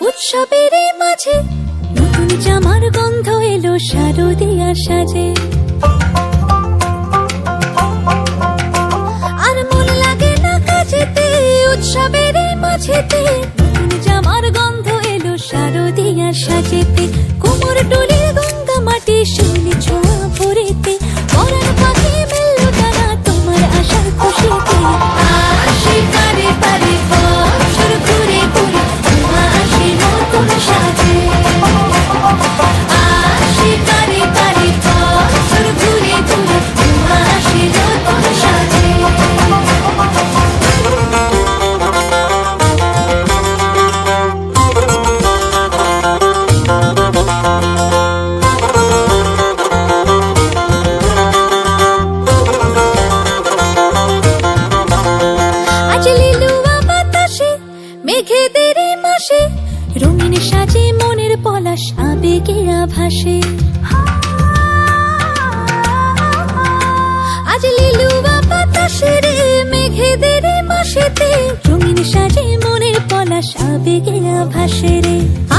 উৎসবের মাঝে নতুন জামার গন্ধ এলো শারদিয়া সাজে। মাসে, রঙিন সাজে, মনের পলাশ, আবেগে আভাসে। আজ বাবা বাতাসে রে, মেঘেদের মাসেতে, রঙিন সাজে, মনের পলাশ, আবেগে আভাসে রে।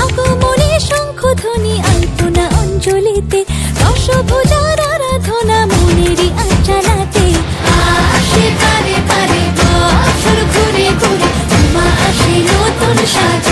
সাথে